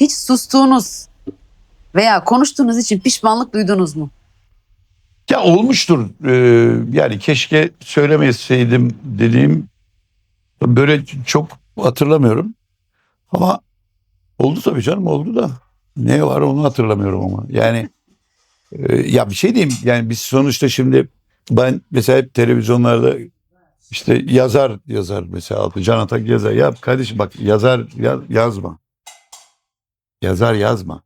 hiç sustuğunuz veya konuştuğunuz için pişmanlık duydunuz mu? Ya olmuştur. Ee, yani keşke söylemeseydim dediğim böyle çok hatırlamıyorum. Ama oldu tabii canım oldu da. Ne var onu hatırlamıyorum ama. Yani e, ya bir şey diyeyim. Yani biz sonuçta şimdi ben mesela hep televizyonlarda işte yazar yazar mesela altı Can Atak yazar. Ya kardeşim bak yazar ya- yazma. Yazar yazma.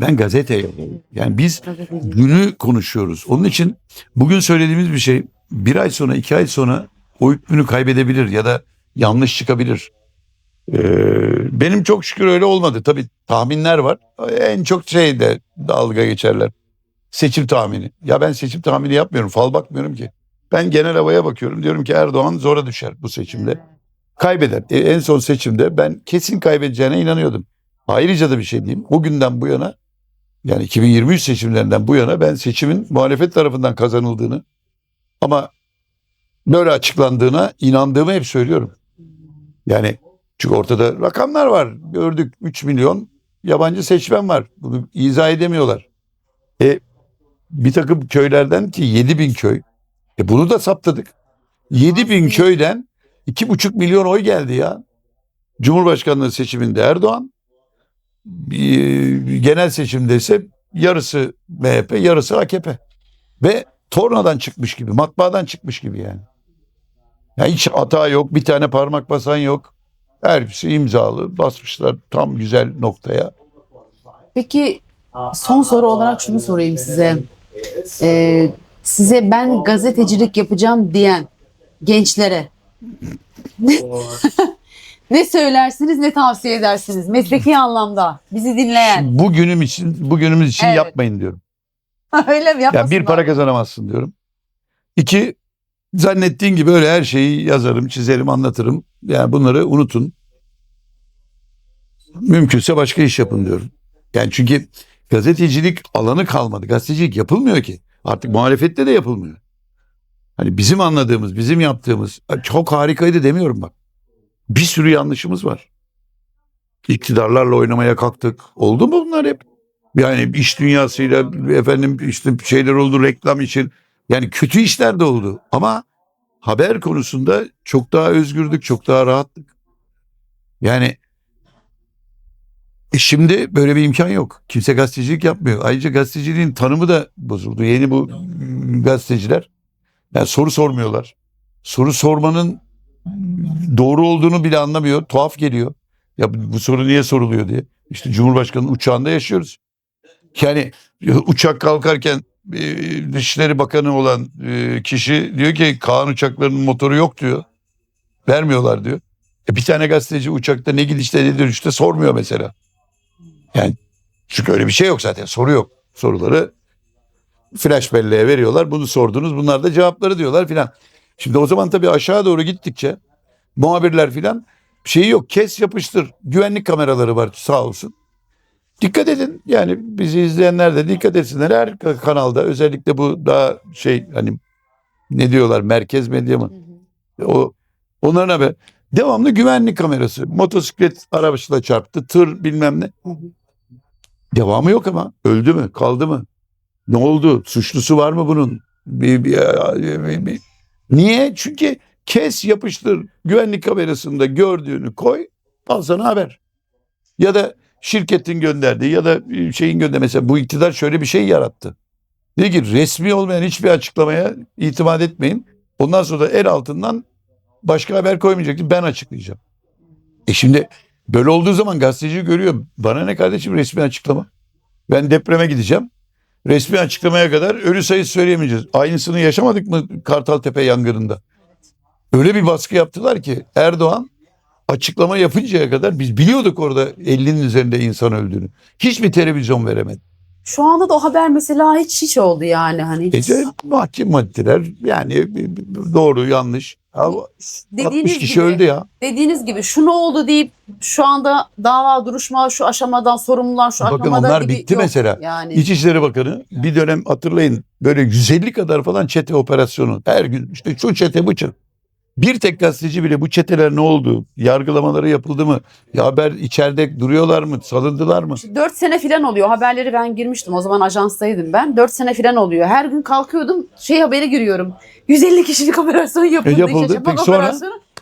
Ben gazete yazarım. Yani biz günü konuşuyoruz. Onun için bugün söylediğimiz bir şey bir ay sonra iki ay sonra o hükmünü kaybedebilir ya da yanlış çıkabilir. Ee, benim çok şükür öyle olmadı. Tabii tahminler var. En çok şey de dalga geçerler. Seçim tahmini. Ya ben seçim tahmini yapmıyorum. Fal bakmıyorum ki. Ben genel havaya bakıyorum. Diyorum ki Erdoğan zora düşer bu seçimde. Kaybeder. E, en son seçimde ben kesin kaybedeceğine inanıyordum. Ayrıca da bir şey diyeyim. O günden bu yana yani 2023 seçimlerinden bu yana ben seçimin muhalefet tarafından kazanıldığını ama böyle açıklandığına inandığımı hep söylüyorum. Yani çünkü ortada rakamlar var. Gördük 3 milyon yabancı seçmen var. Bunu izah edemiyorlar. E, bir takım köylerden ki 7 bin köy. E bunu da saptadık. 7 bin köyden 2,5 milyon oy geldi ya. Cumhurbaşkanlığı seçiminde Erdoğan, genel seçimde ise yarısı MHP, yarısı AKP. Ve tornadan çıkmış gibi, matbaadan çıkmış gibi yani. Ya hiç hata yok, bir tane parmak basan yok. Hepsi imzalı, basmışlar tam güzel noktaya. Peki son soru olarak şunu sorayım size. Ee, size ben gazetecilik yapacağım diyen gençlere ne söylersiniz ne tavsiye edersiniz mesleki anlamda bizi dinleyen. Bugünüm için, bugünümüz için Evet. yapmayın diyorum. Öyle mi Ya yapmasınlar? bir para kazanamazsın diyorum. İki zannettiğin gibi öyle her şeyi yazarım, çizerim, anlatırım. Yani bunları unutun. Mümkünse başka iş yapın diyorum. Yani çünkü gazetecilik alanı kalmadı. Gazetecilik yapılmıyor ki. Artık muhalefette de yapılmıyor. Hani bizim anladığımız, bizim yaptığımız çok harikaydı demiyorum bak. Bir sürü yanlışımız var. İktidarlarla oynamaya kalktık. Oldu mu bunlar hep? Yani iş dünyasıyla efendim işte şeyler oldu reklam için. Yani kötü işler de oldu. Ama haber konusunda çok daha özgürdük, çok daha rahattık. Yani e şimdi böyle bir imkan yok. Kimse gazetecilik yapmıyor. Ayrıca gazeteciliğin tanımı da bozuldu. Yeni bu mm, gazeteciler yani soru sormuyorlar. Soru sormanın doğru olduğunu bile anlamıyor. Tuhaf geliyor. Ya bu soru niye soruluyor diye. İşte Cumhurbaşkanı'nın uçağında yaşıyoruz. Yani uçak kalkarken e, Dışişleri Bakanı olan e, kişi diyor ki Kaan uçaklarının motoru yok diyor. Vermiyorlar diyor. E bir tane gazeteci uçakta ne gidişte ne dönüşte sormuyor mesela. Yani çünkü öyle bir şey yok zaten soru yok. Soruları flash belleğe veriyorlar. Bunu sordunuz bunlar da cevapları diyorlar filan. Şimdi o zaman tabii aşağı doğru gittikçe muhabirler filan şeyi yok kes yapıştır. Güvenlik kameraları var sağ olsun. Dikkat edin yani bizi izleyenler de dikkat etsinler her ka- kanalda özellikle bu daha şey hani ne diyorlar merkez medya mı? O onların haber. Devamlı güvenlik kamerası. Motosiklet araçla çarptı. Tır bilmem ne. Hı hı. Devamı yok ama. Öldü mü? Kaldı mı? Ne oldu? Suçlusu var mı bunun? Bir, bir, bir- bir- Niye? Çünkü kes yapıştır. Güvenlik kamerasında gördüğünü koy. Al sana haber. Ya da şirketin gönderdiği ya da şeyin gönderdiği. Mesela bu iktidar şöyle bir şey yarattı. Dedi ki resmi olmayan hiçbir açıklamaya itimat etmeyin. Ondan sonra da el altından başka haber koymayacaktı. Ben açıklayacağım. E şimdi böyle olduğu zaman gazeteci görüyor. Bana ne kardeşim resmi açıklama. Ben depreme gideceğim. Resmi açıklamaya kadar ölü sayısı söyleyemeyeceğiz. Aynısını yaşamadık mı Kartaltepe yangınında? Öyle bir baskı yaptılar ki Erdoğan açıklama yapıncaya kadar biz biliyorduk orada 50'nin üzerinde insan öldüğünü. Hiçbir televizyon veremedi. Şu anda da o haber mesela hiç hiç oldu yani hani. hiç- Ece mahkum maddeler yani doğru yanlış. Ya, 60 dediğiniz kişi gibi, öldü ya. dediğiniz gibi şu ne oldu deyip şu anda dava duruşma şu aşamadan sorumlular şu Bakın aşamadan onlar gibi bitti yok. mesela. Yani İçişleri Bakanı bir dönem hatırlayın böyle 150 kadar falan çete operasyonu her gün işte şu çete bu çete. Bir tek gazeteci bile bu çeteler ne oldu? Yargılamaları yapıldı mı? Ya haber içeride duruyorlar mı? Salındılar mı? 4 sene falan oluyor. Haberleri ben girmiştim. O zaman ajanstaydım ben. 4 sene falan oluyor. Her gün kalkıyordum şey haberi giriyorum. 150 kişilik operasyon yapıldı. E, yapıldı. İşte Peki sonra?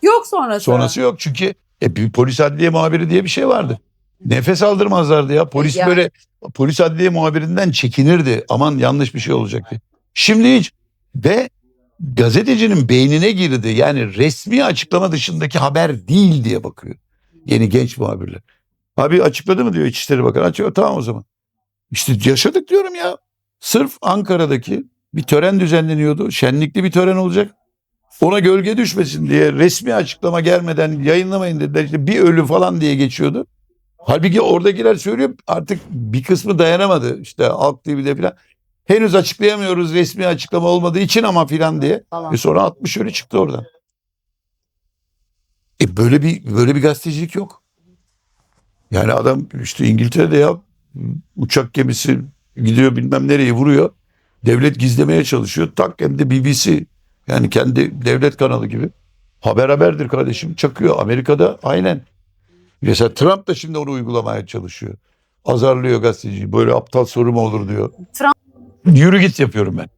Yok sonrası. Sonrası yok çünkü e, bir polis adliye muhabiri diye bir şey vardı. Nefes aldırmazlardı ya. Polis Ya. böyle polis adliye muhabirinden çekinirdi. Aman yanlış bir şey olacak diye. Şimdi hiç ve gazetecinin beynine girdi. Yani resmi açıklama dışındaki haber değil diye bakıyor. Yeni genç muhabirler. Abi açıkladı mı diyor İçişleri Bakanı. Açıklıyor tamam o zaman. İşte yaşadık diyorum ya. Sırf Ankara'daki bir tören düzenleniyordu. Şenlikli bir tören olacak. Ona gölge düşmesin diye resmi açıklama gelmeden yayınlamayın dediler. İşte bir ölü falan diye geçiyordu. Halbuki oradakiler söylüyor artık bir kısmı dayanamadı. İşte Halk TV'de falan. Henüz açıklayamıyoruz resmi açıklama olmadığı için ama filan diye. Falan. E sonra 60 ölü çıktı oradan. E böyle bir böyle bir gazetecilik yok. Yani adam işte İngiltere'de ya uçak gemisi gidiyor bilmem nereye vuruyor. Devlet gizlemeye çalışıyor. Tak hem de BBC yani kendi devlet kanalı gibi. Haber haberdir kardeşim çakıyor. Amerika'da aynen. Mesela Trump da şimdi onu uygulamaya çalışıyor. Azarlıyor gazeteciyi. Böyle aptal soru mu olur diyor. Trump- Yürü git yapıyorum ben.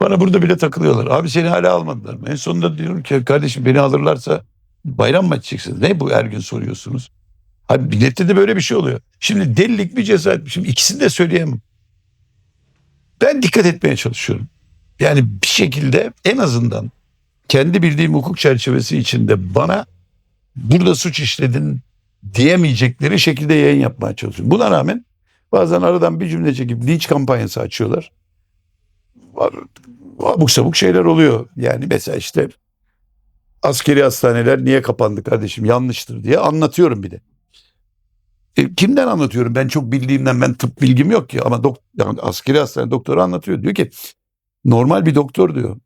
Bana burada bile takılıyorlar. Abi seni hala almadılar mı? En sonunda diyorum ki kardeşim beni alırlarsa bayram mı edeceksiniz? Ne bu her gün soruyorsunuz? Abi millette de böyle bir şey oluyor. Şimdi delilik bir cesaret. Şimdi ikisini de söyleyemem. Ben dikkat etmeye çalışıyorum. Yani bir şekilde en azından kendi bildiğim hukuk çerçevesi içinde bana burada suç işledin diyemeyecekleri şekilde yayın yapmaya çalışıyorum. Buna rağmen bazen aradan bir cümle çekip linç kampanyası açıyorlar. Abuk sabuk şeyler oluyor. Yani mesela işte askeri hastaneler niye kapandı kardeşim yanlıştır diye anlatıyorum bir de. E, kimden anlatıyorum? Ben çok bildiğimden ben tıp bilgim yok ki ama dok- yani askeri hastane doktoru anlatıyor. Diyor ki normal bir doktor diyor.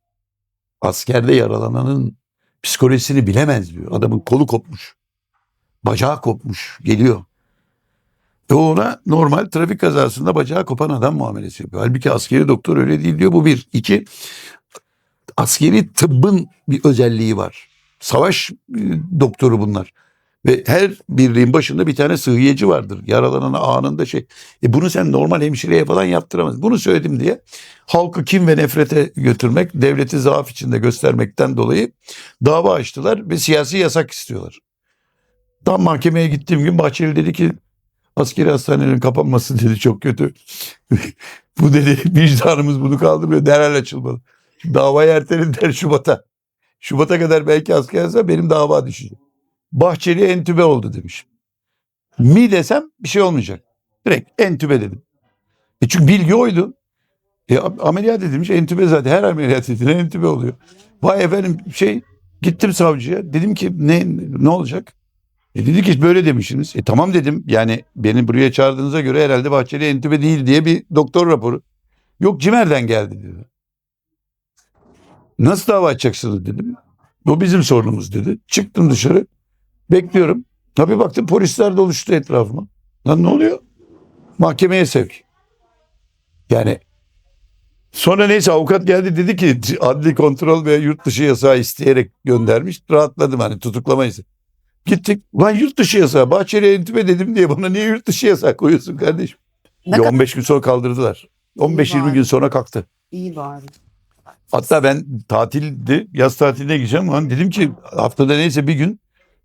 Askerde yaralananın psikolojisini bilemez diyor. Adamın kolu kopmuş. Bacağı kopmuş. Geliyor. E ona normal trafik kazasında bacağı kopan adam muamelesi yapıyor. Halbuki askeri doktor öyle değil diyor. Bu bir. İki, askeri tıbbın bir özelliği var. Savaş e, doktoru bunlar. Ve her birliğin başında bir tane sıhhiyeci vardır. Yaralanana anında şey. E bunu sen normal hemşireye falan yaptıramazsın. Bunu söyledim diye halkı kim ve nefrete götürmek, devleti zaaf içinde göstermekten dolayı dava açtılar ve siyasi yasak istiyorlar. Tam mahkemeye gittiğim gün Bahçeli dedi ki askeri hastanelerin kapanması dedi çok kötü. Bu dedi vicdanımız bunu kaldırmıyor derhal açılmalı. Davayı ertelediler Şubat'a. Şubat'a kadar belki asker hastane benim dava düşecek. Bahçeli entübe oldu demiş. Mi desem bir şey olmayacak. Direkt entübe dedim. E çünkü bilgi oydu. E, ameliyat edilmiş entübe zaten her ameliyat edilen entübe oluyor. Vay efendim şey gittim savcıya dedim ki ne ne olacak? E dedi ki böyle demişsiniz. E tamam dedim yani beni buraya çağırdığınıza göre herhalde Bahçeli entübe değil diye bir doktor raporu. Yok Cimer'den geldi dedi. Nasıl dava açacaksınız dedim. Bu bizim sorunumuz dedi. Çıktım dışarı bekliyorum. Tabii baktım polisler doluştu etrafıma. Lan ne oluyor? Mahkemeye sevk. Yani Sonra neyse avukat geldi dedi ki adli kontrol ve yurt dışı yasağı isteyerek göndermiş. Rahatladım hani tutuklamayız. Gittik. Ulan yurt dışı yasağı. Bahçeli'ye entübe dedim diye bana niye yurt dışı yasağı koyuyorsun kardeşim? Ne Bir kadar 15 gün sonra kaldırdılar. 15-20 bari. gün sonra kalktı. iyi bari. Hatta ben tatildi, yaz tatiline gideceğim. Lan dedim ki haftada neyse bir gün,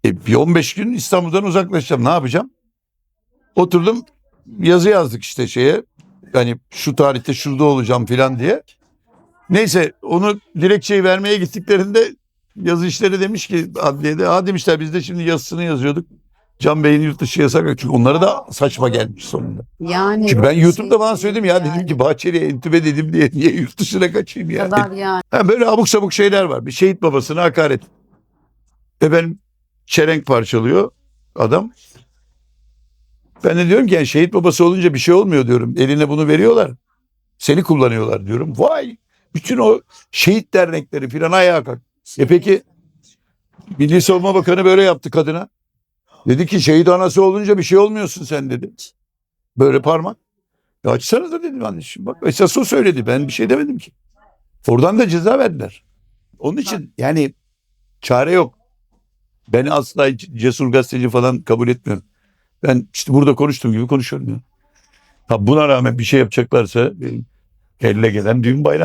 e, bir 15 gün İstanbul'dan uzaklaşacağım. Ne yapacağım? Oturdum yazı yazdık işte şeye. Yani şu tarihte şurada olacağım filan diye. Neyse onu dilekçeyi vermeye gittiklerinde yazı işleri demiş ki adliyede ha demişler biz de şimdi yazısını yazıyorduk. Can Bey'in yurt dışı yasak. Çünkü onlara da saçma gelmiş sonunda. Yani Çünkü ben şey YouTube'da bana söyledim ya yani. dedim ki Bahçeli'ye entübe dedim diye niye yurt dışına kaçayım ya. kadar yani. Ha, böyle abuk sabuk şeyler var. Bir şehit babasına hakaret. Efendim çelenk parçalıyor adam. Ben de diyorum ki yani şehit babası olunca bir şey olmuyor diyorum. Eline bunu veriyorlar. Seni kullanıyorlar diyorum. Vay bütün o şehit dernekleri filan ayağa kalk. E peki Milli Savunma Bakanı böyle yaptı kadına. Dedi ki şehit anası olunca bir şey olmuyorsun sen dedi. Böyle parmak. Ya açsana da dedim anneciğim. Bak esas o söyledi. Ben bir şey demedim ki. Oradan da ceza verdiler. Onun için yani Çare yok. Ben asla cesur gazeteci falan kabul etmiyorum. Ben işte burada konuştuğum gibi konuşuyorum ya. Ha buna rağmen bir şey yapacaklarsa e, elle gelen düğün bayram.